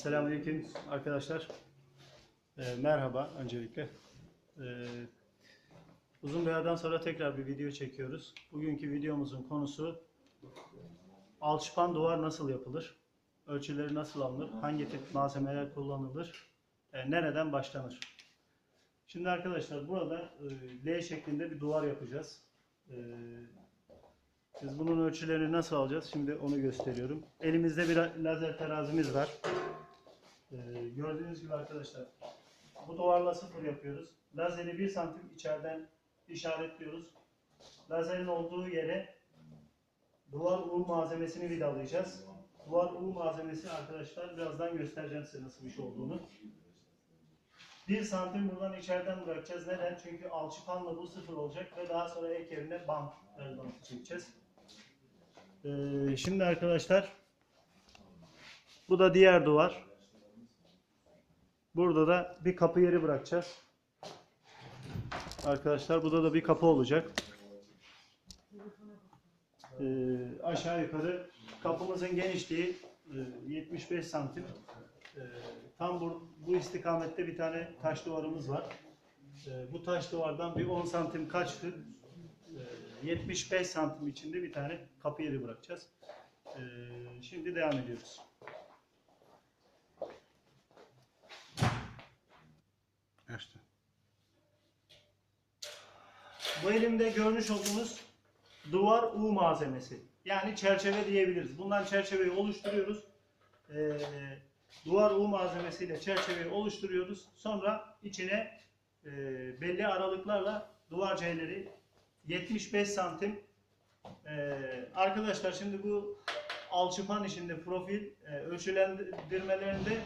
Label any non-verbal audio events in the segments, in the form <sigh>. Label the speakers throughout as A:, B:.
A: Selamünaleyküm arkadaşlar. Ee, merhaba öncelikle. Ee, uzun bir aradan sonra tekrar bir video çekiyoruz. Bugünkü videomuzun konusu alçıpan duvar nasıl yapılır? Ölçüleri nasıl alınır? Hangi tip malzemeler kullanılır? Ee, nereden başlanır? Şimdi arkadaşlar burada e, L şeklinde bir duvar yapacağız. Ee, biz bunun ölçülerini nasıl alacağız? Şimdi onu gösteriyorum. Elimizde bir lazer terazimiz var. Ee, gördüğünüz gibi arkadaşlar bu duvarla sıfır yapıyoruz. Lazeri 1 santim içeriden işaretliyoruz. Lazerin olduğu yere duvar U malzemesini vidalayacağız. Duvar U malzemesi arkadaşlar birazdan göstereceğim size nasıl bir şey olduğunu. 1 santim buradan içeriden bırakacağız. Neden? Çünkü alçıpanla bu sıfır olacak ve daha sonra ek yerine bant, bantı çekeceğiz. Ee, şimdi arkadaşlar bu da diğer duvar. Burada da bir kapı yeri bırakacağız. Arkadaşlar burada da bir kapı olacak. Ee, aşağı yukarı kapımızın genişliği e, 75 santim. Ee, tam bu, bu istikamette bir tane taş duvarımız var. Ee, bu taş duvardan bir 10 santim kaçtı. Ee, 75 santim içinde bir tane kapı yeri bırakacağız. Ee, şimdi devam ediyoruz.
B: İşte.
A: Bu elimde görmüş olduğunuz duvar U malzemesi. Yani çerçeve diyebiliriz. Bundan çerçeveyi oluşturuyoruz. Ee, duvar U malzemesiyle çerçeveyi oluşturuyoruz. Sonra içine e, belli aralıklarla duvar C'leri 75 santim ee, arkadaşlar şimdi bu alçıpan işinde profil e, ölçülendirmelerinde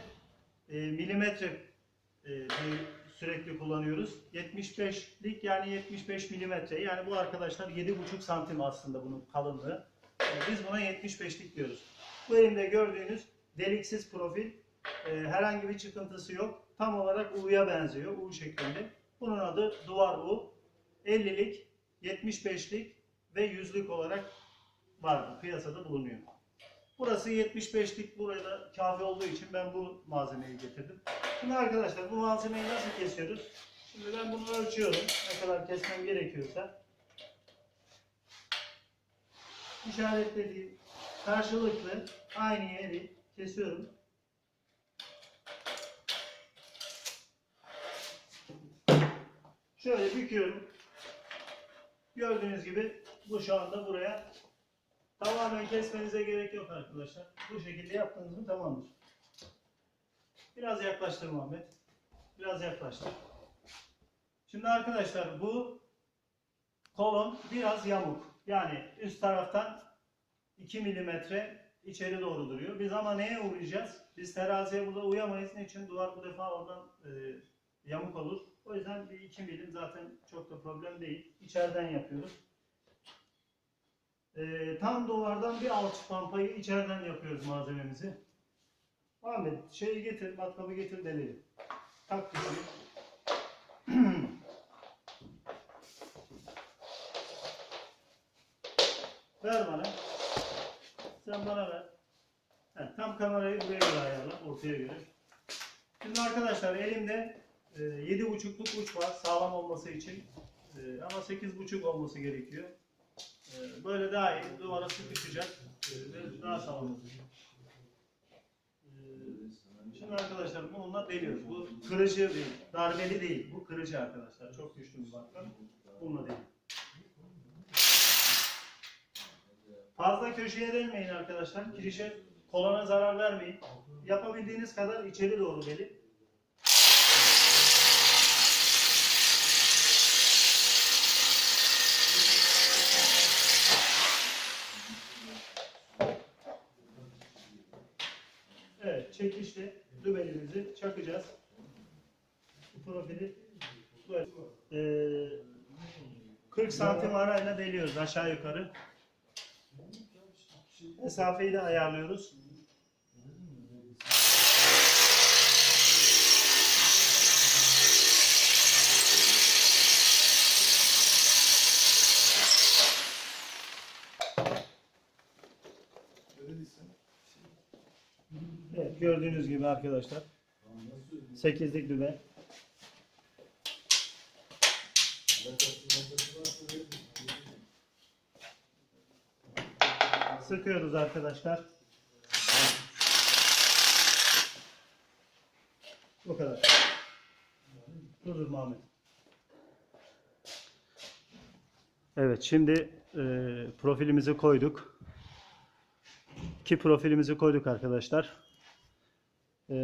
A: e, milimetre e, sürekli kullanıyoruz. 75'lik yani 75 milimetre. Yani bu arkadaşlar 7,5 santim aslında bunun kalınlığı. E, biz buna 75'lik diyoruz. Bu elimde gördüğünüz deliksiz profil. E, herhangi bir çıkıntısı yok. Tam olarak U'ya benziyor. U şeklinde. Bunun adı duvar U. 50'lik, 75'lik ve 100'lük olarak var. Piyasada bulunuyor. Burası 75'lik. Buraya da kafi olduğu için ben bu malzemeyi getirdim. Şimdi arkadaşlar bu malzemeyi nasıl kesiyoruz? Şimdi ben bunu ölçüyorum. Ne kadar kesmem gerekiyorsa. İşaretlediğim karşılıklı aynı yeri kesiyorum. Şöyle büküyorum. Gördüğünüz gibi bu şu anda buraya tamamen kesmenize gerek yok arkadaşlar. Bu şekilde yaptığınız mı tamamdır. Biraz yaklaştır Muhammed. Biraz yaklaştır. Şimdi arkadaşlar bu kolon biraz yamuk. Yani üst taraftan 2 milimetre içeri doğru duruyor. Biz ama neye uyacağız? Biz teraziye burada uyamayız. Ne için? Duvar bu defa oradan e, yamuk olur. O yüzden bir 2 milim zaten çok da problem değil. İçeriden yapıyoruz. E, tam duvardan bir alçı pampayı içeriden yapıyoruz malzememizi. Ahmet şeyi getir, matkabı getir deneyelim. Tak dişini. <clears throat> ver bana. Sen bana ver. Heh, tam kamerayı buraya göre ayarla, ortaya göre. Şimdi arkadaşlar elimde e, 7.5'luk uç var sağlam olması için. E, ama 8.5 olması gerekiyor. Böyle daha iyi, duvara sıkışacak daha sağlam olacak. E, Şimdi arkadaşlar bununla deliyoruz. Bu kırıcı değil, darbeli değil. Bu kırıcı arkadaşlar. Çok güçlü bir bakın. Bununla değil. Fazla köşeye delmeyin arkadaşlar. Kirişe kolona zarar vermeyin. Yapabildiğiniz kadar içeri doğru delin. Evet, çekişle dübelimizi çakacağız. Bu profili böyle ee, 40 santim arayla deliyoruz aşağı yukarı. Mesafeyi de ayarlıyoruz. Evet, gördüğünüz gibi arkadaşlar. 8'lik dübe. Sıkıyoruz arkadaşlar. Bu kadar. Dur Muhammed. Evet şimdi e, profilimizi koyduk. İki profilimizi koyduk arkadaşlar. E,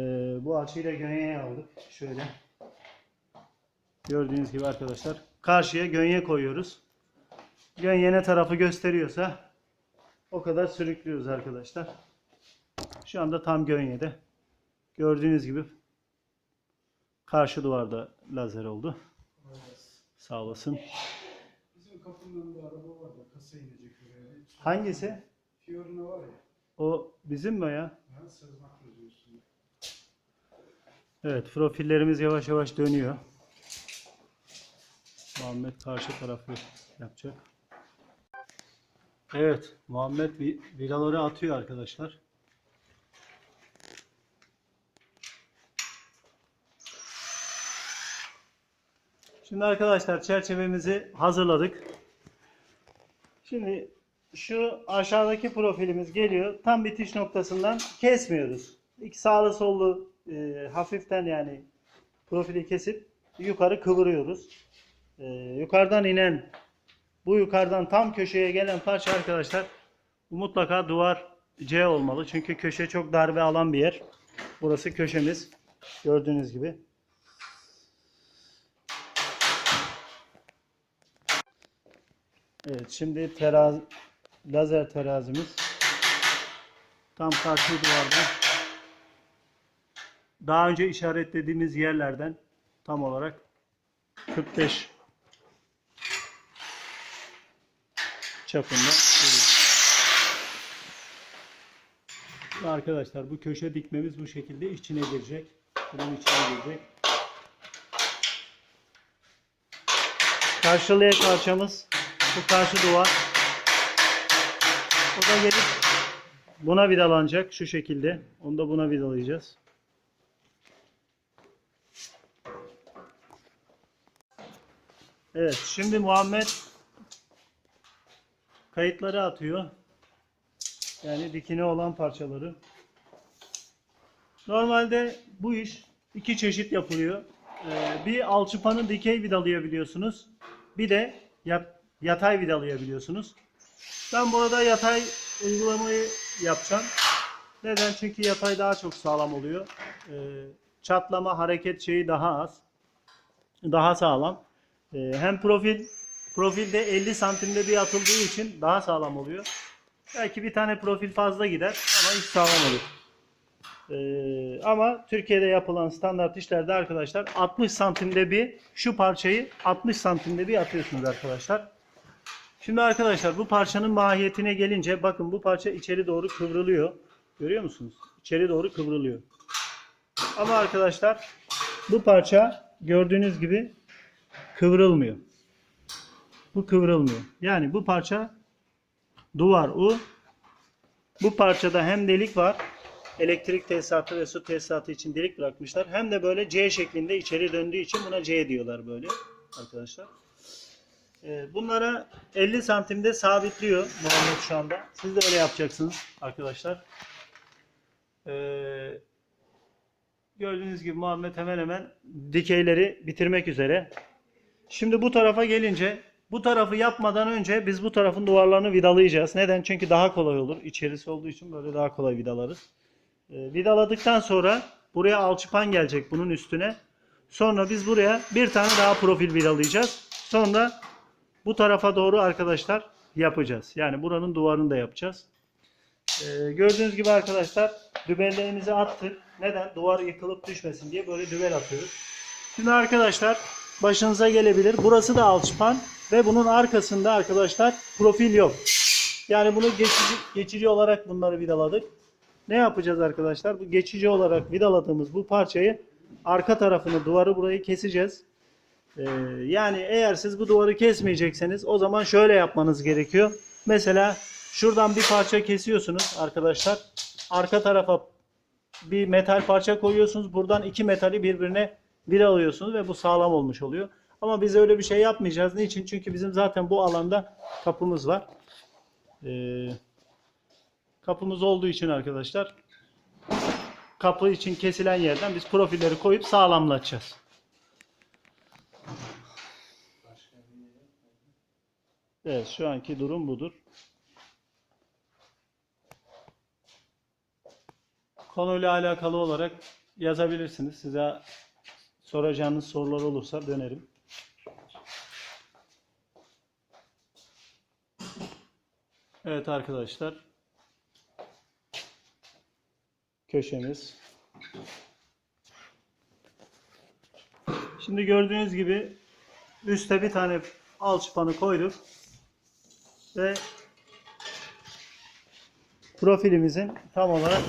A: bu açıyla gönyeye aldık. Şöyle. Gördüğünüz gibi arkadaşlar. Karşıya gönye koyuyoruz. Gönye ne tarafı gösteriyorsa o kadar sürüklüyoruz arkadaşlar. Şu anda tam gönyede. Gördüğünüz gibi karşı duvarda lazer oldu. Sağ olasın.
B: Bizim kapının önünde araba var da kasa inecek oraya.
A: Hangisi?
B: Fiorino var ya.
A: O bizim mi ya?
B: Ha, diyorsun.
A: Evet profillerimiz yavaş yavaş dönüyor. Muhammed karşı tarafı yapacak. Evet Muhammed vi- vidaları atıyor arkadaşlar. Şimdi arkadaşlar çerçevemizi hazırladık. Şimdi şu aşağıdaki profilimiz geliyor. Tam bitiş noktasından kesmiyoruz. İki sağlı sollu e, hafiften yani profili kesip yukarı kıvırıyoruz. E, yukarıdan inen bu yukarıdan tam köşeye gelen parça arkadaşlar mutlaka duvar C olmalı. Çünkü köşe çok darbe alan bir yer. Burası köşemiz. Gördüğünüz gibi. Evet şimdi teraz lazer terazimiz tam karşı duvarda daha önce işaretlediğimiz yerlerden tam olarak 45 çapında. Ve Arkadaşlar bu köşe dikmemiz bu şekilde içine girecek. Bunun içine girecek. Karşılıya karşımız bu karşı duvar. O da gelip buna vidalanacak şu şekilde. Onu da buna vidalayacağız. Evet, şimdi Muhammed kayıtları atıyor. Yani dikine olan parçaları. Normalde bu iş iki çeşit yapılıyor. Ee, bir alçıpanı dikey vidalayabiliyorsunuz. Bir de yat- yatay vidalayabiliyorsunuz. Ben burada yatay uygulamayı yapacağım. Neden? Çünkü yatay daha çok sağlam oluyor. Ee, çatlama, hareket şeyi daha az. Daha sağlam. Ee, hem profil profilde 50 santimde bir atıldığı için daha sağlam oluyor. Belki bir tane profil fazla gider ama hiç sağlam olur. Ee, ama Türkiye'de yapılan standart işlerde arkadaşlar 60 santimde bir şu parçayı 60 santimde bir atıyorsunuz arkadaşlar. Şimdi arkadaşlar bu parçanın mahiyetine gelince bakın bu parça içeri doğru kıvrılıyor. Görüyor musunuz? İçeri doğru kıvrılıyor. Ama arkadaşlar bu parça gördüğünüz gibi kıvrılmıyor. Bu kıvrılmıyor. Yani bu parça duvar U. Bu parçada hem delik var. Elektrik tesisatı ve su tesisatı için delik bırakmışlar. Hem de böyle C şeklinde içeri döndüğü için buna C diyorlar böyle arkadaşlar. Ee, Bunlara 50 santimde sabitliyor Muhammed şu anda. Siz de öyle yapacaksınız arkadaşlar. Ee, gördüğünüz gibi Muhammed hemen hemen dikeyleri bitirmek üzere. Şimdi bu tarafa gelince bu tarafı yapmadan önce biz bu tarafın duvarlarını vidalayacağız. Neden? Çünkü daha kolay olur. İçerisi olduğu için böyle daha kolay vidalarız. Ee, vidaladıktan sonra buraya alçıpan gelecek bunun üstüne. Sonra biz buraya bir tane daha profil vidalayacağız. Sonra bu tarafa doğru arkadaşlar yapacağız. Yani buranın duvarını da yapacağız. Ee, gördüğünüz gibi arkadaşlar dübellerimizi attık. Neden? Duvar yıkılıp düşmesin diye böyle dübel atıyoruz. Şimdi arkadaşlar başınıza gelebilir. Burası da alçıpan ve bunun arkasında arkadaşlar profil yok. Yani bunu geçici, geçici olarak bunları vidaladık. Ne yapacağız arkadaşlar? Bu geçici olarak vidaladığımız bu parçayı arka tarafını duvarı burayı keseceğiz. Ee, yani eğer siz bu duvarı kesmeyecekseniz o zaman şöyle yapmanız gerekiyor. Mesela şuradan bir parça kesiyorsunuz arkadaşlar. Arka tarafa bir metal parça koyuyorsunuz. Buradan iki metali birbirine bir alıyorsunuz ve bu sağlam olmuş oluyor. Ama biz öyle bir şey yapmayacağız. Niçin? Çünkü bizim zaten bu alanda kapımız var. Ee, kapımız olduğu için arkadaşlar kapı için kesilen yerden biz profilleri koyup sağlamlatacağız. Evet şu anki durum budur. Konuyla alakalı olarak yazabilirsiniz. Size soracağınız sorular olursa dönerim. Evet arkadaşlar. Köşemiz. Şimdi gördüğünüz gibi üstte bir tane alçıpanı koyduk. Ve profilimizin tam olarak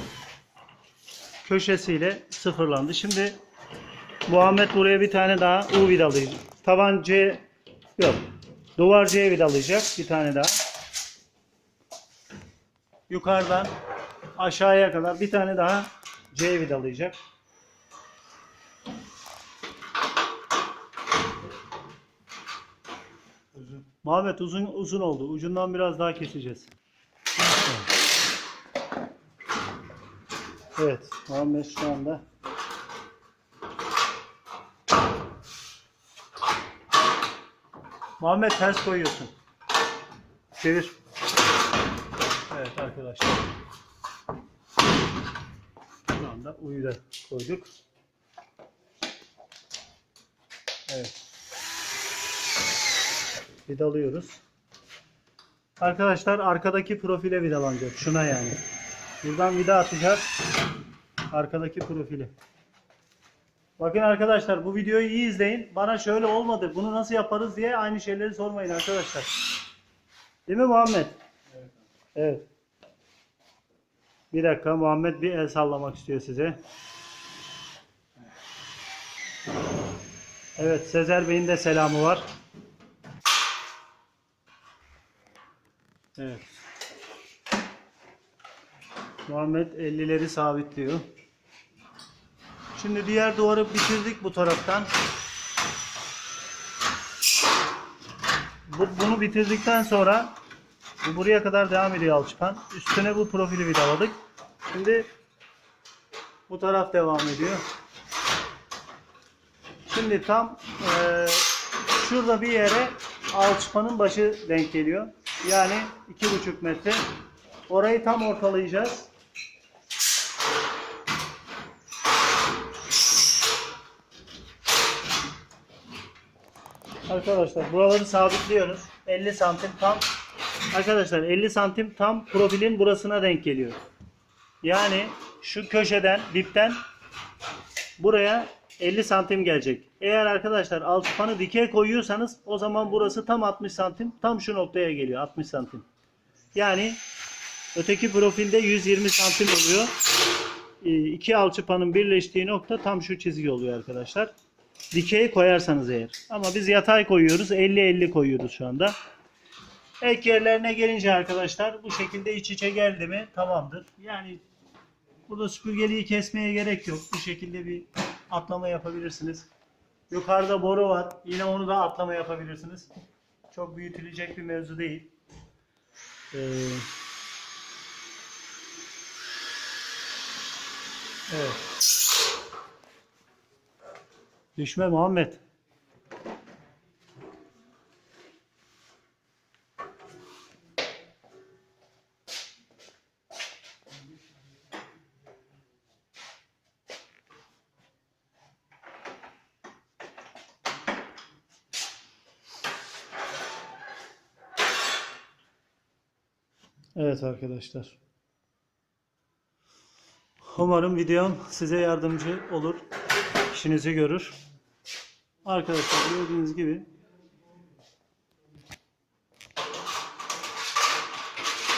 A: köşesiyle sıfırlandı. Şimdi Muhammed buraya bir tane daha U vidalayacak. Tavan C yok. Duvar C vidalayacak bir tane daha. Yukarıdan aşağıya kadar bir tane daha C vidalayacak. Muhammed uzun uzun oldu. Ucundan biraz daha keseceğiz. Evet, Muhammed şu anda Muhammed ters koyuyorsun. Çevir. Evet arkadaşlar. Şu anda uyu da koyduk. Evet. Vidalıyoruz. Arkadaşlar arkadaki profile vidalanacak. Şuna yani. Buradan vida atacağız. Arkadaki profili. Bakın arkadaşlar bu videoyu iyi izleyin. Bana şöyle olmadı. Bunu nasıl yaparız diye aynı şeyleri sormayın arkadaşlar. Değil mi Muhammed?
B: Evet.
A: Evet. Bir dakika Muhammed bir el sallamak istiyor size. Evet Sezer Bey'in de selamı var. Evet. Muhammed 50'leri sabitliyor. Şimdi diğer duvarı bitirdik bu taraftan. Bu, bunu bitirdikten sonra bu buraya kadar devam ediyor alçıpan. Üstüne bu profili vidaladık. Şimdi bu taraf devam ediyor. Şimdi tam eee, şurada bir yere alçıpanın başı denk geliyor. Yani iki buçuk metre. Orayı tam ortalayacağız. Arkadaşlar buraları sabitliyoruz. 50 santim tam Arkadaşlar 50 santim tam profilin burasına denk geliyor. Yani şu köşeden dipten buraya 50 santim gelecek. Eğer arkadaşlar alçıpanı dikey koyuyorsanız o zaman burası tam 60 santim. Tam şu noktaya geliyor 60 santim. Yani öteki profilde 120 santim oluyor. Ee, İki alçıpanın birleştiği nokta tam şu çizgi oluyor arkadaşlar. Dikey koyarsanız eğer. Ama biz yatay koyuyoruz. 50-50 koyuyoruz şu anda. Ek yerlerine gelince arkadaşlar bu şekilde iç içe geldi mi tamamdır. Yani burada süpürgeliği kesmeye gerek yok. Bu şekilde bir atlama yapabilirsiniz. Yukarıda boru var. Yine onu da atlama yapabilirsiniz. Çok büyütülecek bir mevzu değil. Ee, evet. Düşme Muhammed. Evet arkadaşlar. Umarım videom size yardımcı olur. İşinizi görür. Arkadaşlar gördüğünüz gibi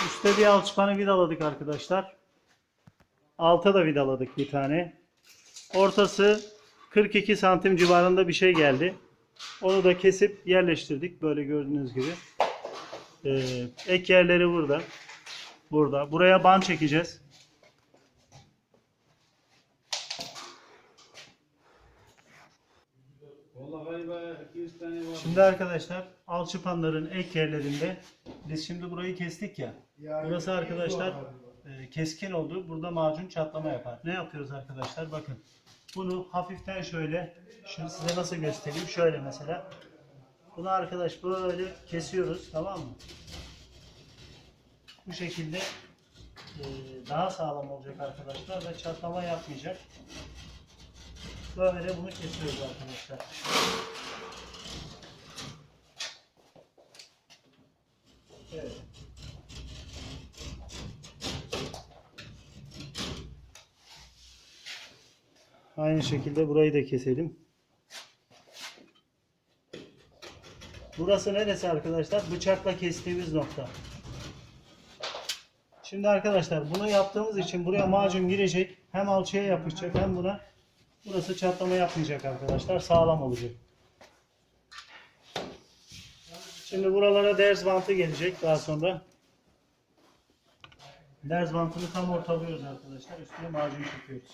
A: üstte bir alçıpanı vidaladık arkadaşlar. Alta da vidaladık bir tane. Ortası 42 santim civarında bir şey geldi. Onu da kesip yerleştirdik. Böyle gördüğünüz gibi. Ee, ek yerleri burada. Burada. Buraya ban çekeceğiz.
B: Valla galiba 200 tane var.
A: Şimdi arkadaşlar alçıpanların ek yerlerinde biz şimdi burayı kestik ya.
B: Yani
A: Burası
B: 200
A: arkadaşlar e, keskin oldu. Burada macun çatlama yapar. Ne yapıyoruz arkadaşlar? Bakın. Bunu hafiften şöyle şimdi size nasıl göstereyim? Şöyle mesela. Bunu arkadaş böyle kesiyoruz tamam mı? Bu şekilde e, daha sağlam olacak arkadaşlar ve çatlama yapmayacak. Böyle bunu kesiyoruz arkadaşlar. Aynı şekilde burayı da keselim. Burası neresi arkadaşlar? Bıçakla kestiğimiz nokta. Şimdi arkadaşlar bunu yaptığımız için buraya macun girecek. Hem alçıya yapışacak hem buna. Burası çatlama yapmayacak arkadaşlar. Sağlam olacak. Şimdi buralara ders bantı gelecek daha sonra. Ders bantını tam ortalıyoruz arkadaşlar. Üstüne macun çekiyoruz.